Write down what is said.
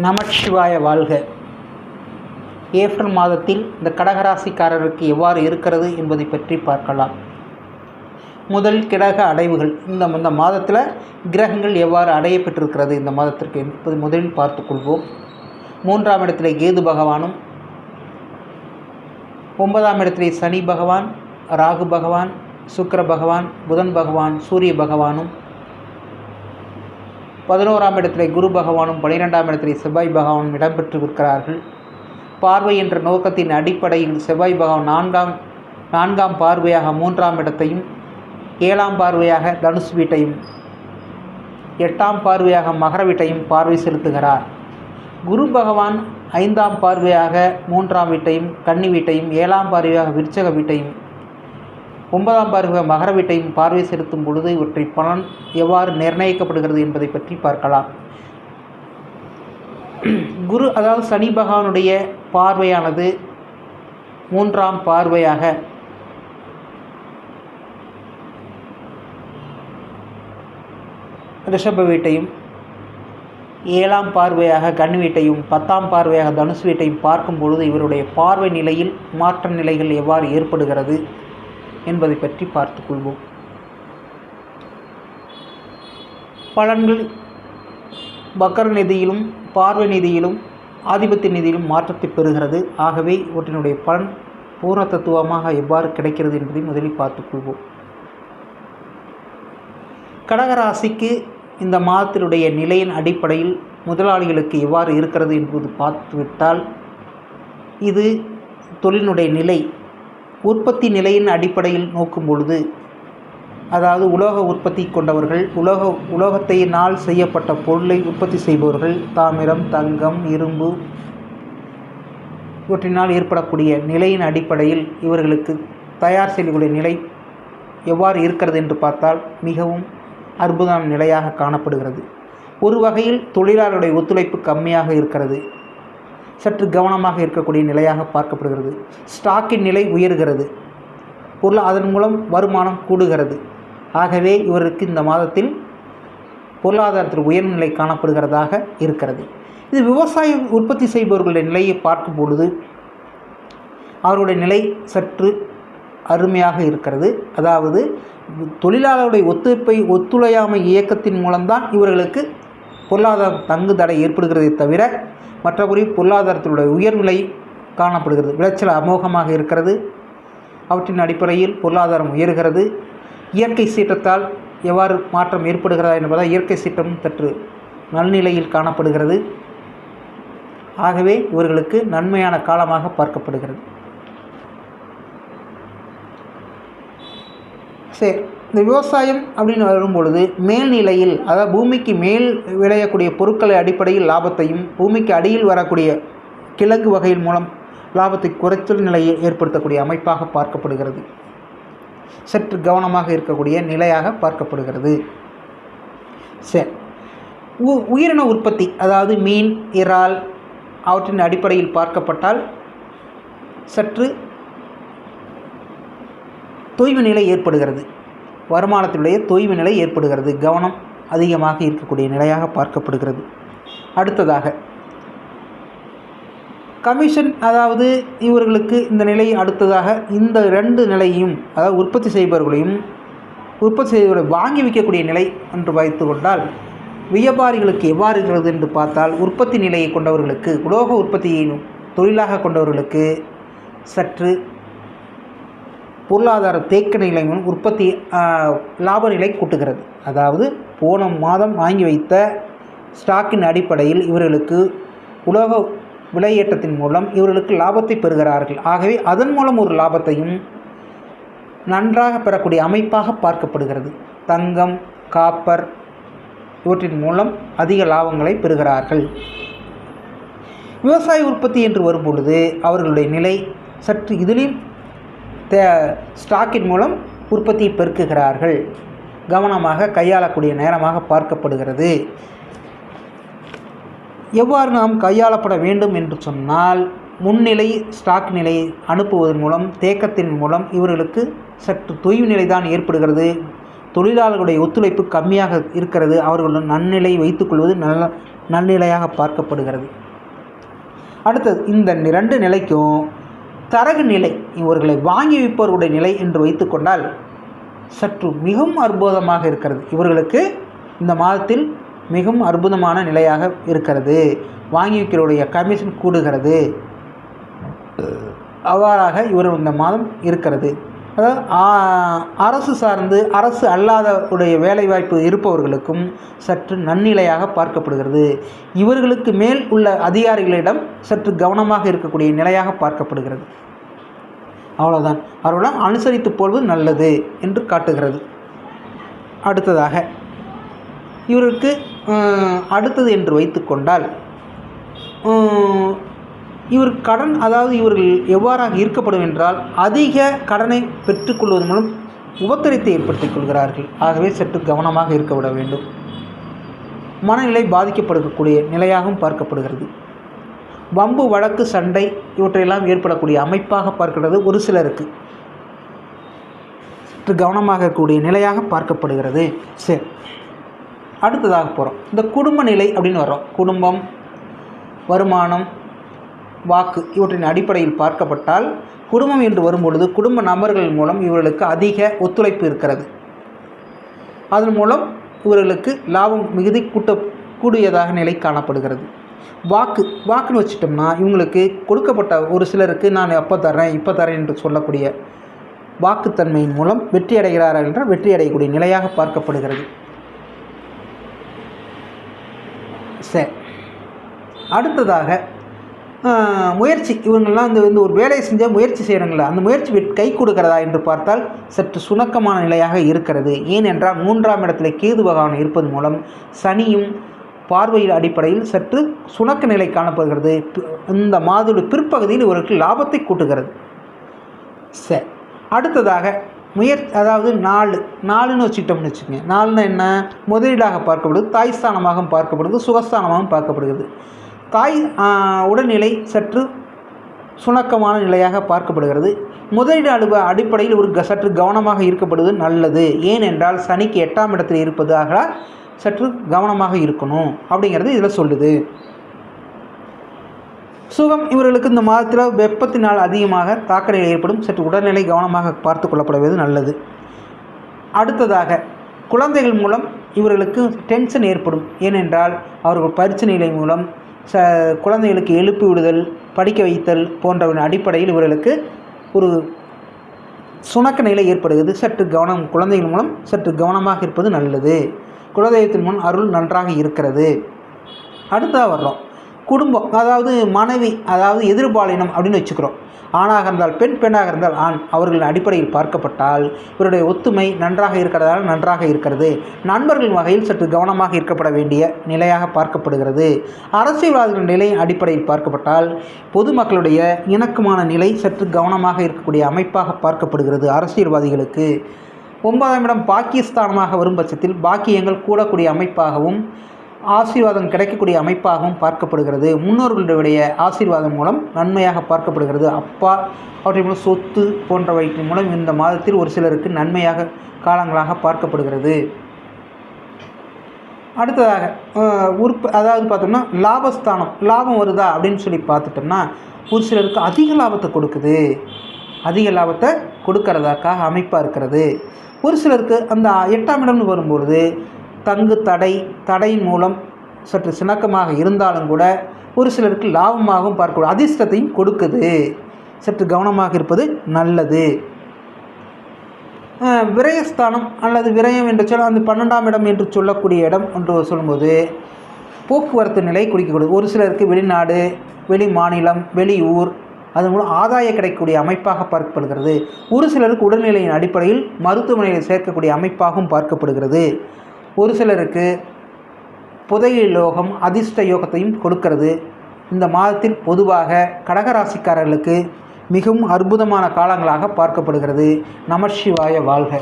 நமச்சிவாய வாழ்க. ஏப்ரல் மாதத்தில் இந்த கடகராசிக்காரருக்கு எவ்வாறு இருக்கிறது என்பதை பற்றி பார்க்கலாம். முதல் கிரக அடைவுகள். இந்த இந்த மாதத்தில் கிரகங்கள் எவ்வாறு அடைய பெற்றிருக்கிறது இந்த மாதத்திற்கு என்பது முதலில் பார்த்துக்கொள்வோம் மூன்றாம் இடத்திலே கேது பகவானும் ஒன்பதாம் இடத்திலே சனி பகவான் ராகு பகவான் சுக்கர பகவான் புதன் பகவான் சூரிய பகவானும் பதினோராம் இடத்திலே குரு பகவானும் பனிரெண்டாம் இடத்திலே செவ்வாய் பகவானும் இடம்பெற்றிருக்கிறார்கள். பார்வை என்ற நோக்கத்தின் அடிப்படையில் செவ்வாய் பகவான் நான்காம் நான்காம் பார்வையாக மூன்றாம் இடத்தையும் ஏழாம் பார்வையாக தனுசு வீட்டையும் எட்டாம் பார்வையாக மகர வீட்டையும் பார்வை செலுத்துகிறார். குரு பகவான் ஐந்தாம் பார்வையாக மூன்றாம் வீட்டையும் கன்னி வீட்டையும் ஏழாம் பார்வையாக விருச்சக வீட்டையும் ஒன்பதாம் பார்வை மகர வீட்டையும் பார்வை செலுத்தும் பொழுது இவற்றை பலன் எவ்வாறு நிர்ணயிக்கப்படுகிறது என்பதை பற்றி பார்க்கலாம். குரு அதாவது சனி பகவானுடைய பார்வையானது மூன்றாம் பார்வையாக. ரிஷப வீட்டையும் ஏழாம் பார்வையாக கண் வீட்டையும் பத்தாம் பார்வையாக தனுசு வீட்டையும் பார்க்கும் பொழுது இவருடைய பார்வை நிலையில் மாற்ற நிலைகள் எவ்வாறு ஏற்படுகிறது? என்பதை பற்றி பார்த்துக்கொள்வோம் பலன்கள் பக்கர நிதியிலும் பார்வை நிதியிலும் ஆதிபத்திய நிதியிலும் மாற்றத்தை பெறுகிறது. ஆகவே இவற்றினுடைய பலன் பூர்ண தத்துவமாக எவ்வாறு கிடைக்கிறது என்பதை முதலில் பார்த்துக்கொள்வோம் கடகராசிக்கு இந்த மாதத்தினுடைய நிலையின் அடிப்படையில் முதலாளிகளுக்கு எவ்வாறு இருக்கிறது என்பது பார்த்துவிட்டால் இது தொழிலினுடைய நிலை உற்பத்தி நிலையின் அடிப்படையில் நோக்கும் பொழுது அதாவது உலோக உற்பத்தி கொண்டவர்கள் உலோக உலோகத்தையினால் செய்யப்பட்ட பொருளை உற்பத்தி செய்பவர்கள் தாமிரம் தங்கம் இரும்பு இவற்றினால் ஏற்படக்கூடிய நிலையின் அடிப்படையில் இவர்களுக்கு தயார் செய்யக்கூடிய நிலை எவ்வாறு இருக்கிறது என்று பார்த்தால் மிகவும் அற்புதமான நிலையாக காணப்படுகிறது. ஒரு வகையில் தொழிலாளருடைய ஒத்துழைப்பு கம்மியாக இருக்கிறது. சற்று கவனமாக இருக்கக்கூடிய நிலையாக பார்க்கப்படுகிறது. ஸ்டாக்கின் நிலை உயர்கிறது. பொருள் அதன் மூலம் வருமானம் கூடுகிறது. ஆகவே இவருக்கு இந்த மாதத்தில் பொருளாதாரத்தில் உயர்நிலை காணப்படுகிறதாக இருக்கிறது. இது விவசாயம் உற்பத்தி செய்பவர்களுடைய நிலையை பார்க்கும் பொழுது அவருடைய நிலை சற்று அருமையாக இருக்கிறது. அதாவது தொழிலாளருடைய ஒத்துழைப்பை ஒத்துழையாமை இயக்கத்தின் மூலம்தான் இவர்களுக்கு பொருளாதார தங்கு தடை ஏற்படுகிறதே தவிர மற்றபடி பொருளாதாரத்தினுடைய உயர்நிலை காணப்படுகிறது. விளைச்சல் அமோகமாக இருக்கிறது. அவற்றின் அடிப்படையில் பொருளாதாரம் உயர்கிறது. இயற்கை சீற்றத்தால் எவ்வாறு மாற்றம் ஏற்படுகிறதா என்பதால் இயற்கை சீற்றம் சற்று நல்நிலையில் காணப்படுகிறது. ஆகவே இவர்களுக்கு நன்மையான காலமாக பார்க்கப்படுகிறது. சரி இந்த விவசாயம் அப்படின்னு வரும்பொழுது மேல்நிலையில் அதாவது பூமிக்கு மேல் விளையக்கூடிய பொருட்களை அடிப்படையில் லாபத்தையும் பூமிக்கு அடியில் வரக்கூடிய கிழங்கு வகையின் மூலம் லாபத்தை குறைச்சல் நிலையை ஏற்படுத்தக்கூடிய அமைப்பாக பார்க்கப்படுகிறது. சற்று கவனமாக இருக்கக்கூடிய நிலையாக பார்க்கப்படுகிறது. சரி உ உயிரின உற்பத்தி அதாவது மீன் இறால் அவற்றின் அடிப்படையில் பார்க்கப்பட்டால் சற்று தொய்வு நிலை ஏற்படுகிறது. வருமானத்தினுடைய தொய்வு நிலை ஏற்படுகிறது. கவனம் அதிகமாக இருக்கக்கூடிய நிலையாக பார்க்கப்படுகிறது. அடுத்ததாக கமிஷன் அதாவது இவர்களுக்கு இந்த நிலை அடுத்ததாக இந்த ரெண்டு நிலையும் அதாவது உற்பத்தி செய்பவர்களையும் உற்பத்தி செய்தவர்களை வாங்கி விற்கக்கூடிய நிலை என்று வைத்து கொண்டால் வியாபாரிகளுக்கு எவ்வாறு இருக்கிறது என்று பார்த்தால் உற்பத்தி நிலையை கொண்டவர்களுக்கு உலோக உற்பத்தியை தொழிலாக கொண்டவர்களுக்கு சற்று பொருளாதார தேக்க நிலை உற்பத்தி லாப நிலை கூட்டுகிறது. அதாவது போன மாதம் வாங்கி வைத்த ஸ்டாக்கின் அடிப்படையில் இவர்களுக்கு உலக விலையேற்றத்தின் மூலம் இவர்களுக்கு லாபத்தை பெறுகிறார்கள். ஆகவே அதன் மூலம் ஒரு லாபத்தையும் நன்றாக பெறக்கூடிய அமைப்பாக பார்க்கப்படுகிறது. தங்கம் காப்பர் இவற்றின் மூலம் அதிக லாபங்களை பெறுகிறார்கள். விவசாய உற்பத்தி என்று வரும்பொழுது அவர்களுடைய நிலை சற்று இதிலையும் தே ஸ்டாக்கின் மூலம் உற்பத்தியை பெருக்குகிறார்கள். கவனமாக கையாளக்கூடிய நேரமாக பார்க்கப்படுகிறது. எவ்வாறு நாம் கையாளப்பட வேண்டும் என்று சொன்னால் முன்னிலை ஸ்டாக் நிலை அனுப்புவதன் மூலம் தேக்கத்தின் மூலம் இவர்களுக்கு சற்று தொய்வு நிலை தான் ஏற்படுகிறது. தொழிலாளர்களுடைய ஒத்துழைப்பு கம்மியாக இருக்கிறது. அவர்களுடன் நன்னிலை வைத்துக்கொள்வது நல்ல நன்னிலையாக பார்க்கப்படுகிறது. அடுத்தது இந்த இரண்டு நிலைக்கும் தரகு நிலை இவர்களை வாங்கி விற்பவருடைய நிலை என்று வைத்துக்கொண்டால் சற்று மிகவும் அற்புதமாக இருக்கிறது. இவர்களுக்கு இந்த மாதத்தில் மிகவும் அற்புதமான நிலையாக இருக்கிறது. வாங்கி வைக்கிறவருடைய கமிஷன் கூடுகிறது. அவ்வாறாக இவர் இந்த மாதம் இருக்கிறது. அதாவது அரசு சார்ந்து அரசு அல்லாத உடைய வேலைவாய்ப்பு இருப்பவர்களுக்கும் சற்று நன்னிலையாக பார்க்கப்படுகிறது. இவர்களுக்கு மேல் உள்ள அதிகாரிகளிடம் சற்று கவனமாக இருக்கக்கூடிய நிலையாக பார்க்கப்படுகிறது. அவ்வளோதான் அவர்களும் அனுசரித்து போல்வது நல்லது என்று காட்டுகிறது. அடுத்ததாக இவருக்கு அடுத்தது என்று வைத்துக்கொண்டால் இவர் கடன் அதாவது இவர்கள் எவ்வாறாக இருக்கப்படும் என்றால் அதிக கடனை பெற்றுக்கொள்வதன் மூலம் உபத்திரத்தை ஏற்படுத்திக் கொள்கிறார்கள். ஆகவே சற்று கவனமாக இருக்க விட வேண்டும். மனநிலை பாதிக்கப்படக்கூடிய நிலையாகவும் பார்க்கப்படுகிறது. வம்பு வழக்கு சண்டை இவற்றையெல்லாம் ஏற்படக்கூடிய அமைப்பாக பார்க்கிறது ஒரு சிலருக்கு. சற்று கவனமாக இருக்கக்கூடிய நிலையாக பார்க்கப்படுகிறது. சரி. அடுத்ததாக போகிறோம் இந்த குடும்ப நிலை அப்படின்னு வர்றோம். குடும்பம் வருமானம் வாக்கு இவற்றின் அடிப்படையில் பார்க்கப்பட்டால் குடும்பம் என்று வரும்பொழுது குடும்ப நபர்கள் மூலம் இவர்களுக்கு அதிக ஒத்துழைப்பு இருக்கிறது. அதன் மூலம் இவர்களுக்கு லாபம் மிகுதி கூட்ட கூடியதாக நிலை காணப்படுகிறது. வாக்கு வாக்குன்னு வச்சிட்டோம்னா இவங்களுக்கு கொடுக்கப்பட்ட ஒரு சிலருக்கு நான் அப்போ தரேன் இப்போ தரேன் என்று சொல்லக்கூடிய வாக்குத்தன்மையின் மூலம் வெற்றி அடைகிறார்கள் என்றால் வெற்றி அடையக்கூடிய நிலையாக பார்க்கப்படுகிறது. சரி அடுத்ததாக முயற்சி. இவங்கெல்லாம் இந்த வந்து ஒரு வேலையை செஞ்சால் முயற்சி செய்கிறாங்களா அந்த முயற்சி கை கொடுக்கிறதா என்று பார்த்தால் சற்று சுணக்கமான நிலையாக இருக்கிறது. ஏனென்றால் மூன்றாம் இடத்துல கேது பகவான் இருப்பது மூலம் சனியும் பார்வையில் அடிப்படையில் சற்று சுணக்க நிலை காணப்படுகிறது. இந்த மாதோட பிற்பகுதியில் இவருக்கு லாபத்தை கூட்டுகிறது. சரி அடுத்ததாக முயற் அதாவது நாலு நாலுன்னு வச்சுக்கிட்டோம்னு வச்சுக்கோங்க. நாலுன்னா என்ன? முதலீடாக பார்க்கப்படுது தாய்ஸ்தானமாகவும் பார்க்கப்படுது சுகஸ்தானமாகவும் பார்க்கப்படுகிறது. தாய் உடல்நிலை சற்று சுணக்கமான நிலையாக பார்க்கப்படுகிறது. முதலீடு அலுவ அடிப்படையில் ஒரு சற்று கவனமாக இருக்கப்படுவது நல்லது. ஏனென்றால் சனிக்கு எட்டாம் இடத்தில் இருப்பதாக சற்று கவனமாக இருக்கணும் அப்படிங்கிறது இதில் சொல்லுது. சுகம் இவர்களுக்கு இந்த மாதத்தில் வெப்பத்தினால் அதிகமாக தாக்கநிலை ஏற்படும். சற்று உடல்நிலை கவனமாக பார்த்து கொள்ளப்படுவது நல்லது. அடுத்ததாக குழந்தைகள் மூலம் இவர்களுக்கு டென்ஷன் ஏற்படும். ஏனென்றால் அவர்கள் பரிசு நிலை மூலம் ச குழந்தைகளுக்கு எழுப்பி விடுதல் படிக்க வைத்தல் போன்றவன் அடிப்படையில் இவர்களுக்கு ஒரு சுணக்க நிலை ஏற்படுகிறது. சற்று கவனம் குழந்தைகள் மூலம் சற்று கவனமாக இருப்பது நல்லது. குலதெய்வத்தின் முன் அருள் நன்றாக இருக்கிறது. அடுத்ததாக வர்றோம். குடும்பம் அதாவது மனைவி அதாவது எதிர்பாலினம் அப்படின்னு வச்சுக்கிறோம். ஆணாக இருந்தால் பெண் பெண்ணாக இருந்தால் ஆண். அவர்களின் அடிப்படையில் பார்க்கப்பட்டால் இவருடைய ஒத்துமை நன்றாக இருக்கிறதால் நன்றாக இருக்கிறது. நண்பர்களின் வகையில் சற்று கவனமாக இருக்கப்பட வேண்டிய நிலையாக பார்க்கப்படுகிறது. அரசியல்வாதிகளின் நிலை அடிப்படையில் பார்க்கப்பட்டால் பொதுமக்களுடைய இணக்கமான நிலை சற்று கவனமாக இருக்கக்கூடிய அமைப்பாக பார்க்கப்படுகிறது அரசியல்வாதிகளுக்கு. ஒன்பதாம் இடம் பாகிஸ்தானமாக வரும் பட்சத்தில் பாக்கியங்கள் கூடக்கூடிய அமைப்பாகவும் ஆசீர்வாதம் கிடைக்கக்கூடிய அமைப்பாகவும் பார்க்கப்படுகிறது. முன்னோர்களுடைய ஆசீர்வாதம் மூலம் நன்மையாக பார்க்கப்படுகிறது. அப்பா அவற்றின் மூலம் சொத்து போன்றவற்றின் மூலம் இந்த மாதத்தில் ஒரு சிலருக்கு நன்மையாக காலங்களாக பார்க்கப்படுகிறது. அடுத்ததாக உற்ப அதாவது பார்த்தோம்னா லாபஸ்தானம் லாபம் வருதா அப்படின்னு சொல்லி பார்த்துட்டோம்னா ஒரு சிலருக்கு அதிக லாபத்தை கொடுக்குது. அதிக லாபத்தை கொடுக்கறதாக்காக அமைப்பாக இருக்கிறது. ஒரு சிலருக்கு அந்த எட்டாம் இடம்னு வரும்பொழுது தங்கு தடை தடையின் மூலம் சற்று சிணக்கமாக இருந்தாலும் கூட ஒரு சிலருக்கு லாபமாகவும் பார்க்கக்கூடிய அதிர்ஷ்டத்தையும் கொடுக்குது. சற்று கவனமாக இருப்பது நல்லது. விரயஸ்தானம் அல்லது விரயம் என்று சொல்ல அந்த பன்னெண்டாம் இடம் என்று சொல்லக்கூடிய இடம் என்று சொல்லும்போது போக்குவரத்து நிலை குறிக்கக்கூடியது. ஒரு சிலருக்கு வெளிநாடு வெளி மாநிலம் வெளியூர் அதன் மூலம் ஆதாயம் கிடைக்கக்கூடிய அமைப்பாக பார்க்கப்படுகிறது. ஒரு சிலருக்கு உடல்நிலையின் அடிப்படையில் மருத்துவமனையில் சேர்க்கக்கூடிய அமைப்பாகவும் பார்க்கப்படுகிறது. ஒரு சிலருக்கு புதைய யோகம் அதிர்ஷ்ட யோகத்தையும் கொடுக்கிறது. இந்த மாதத்தில் பொதுவாக கடகராசிக்காரர்களுக்கு மிகவும் அற்புதமான காலங்களாக பார்க்கப்படுகிறது. நமசிவாய வாழ்க.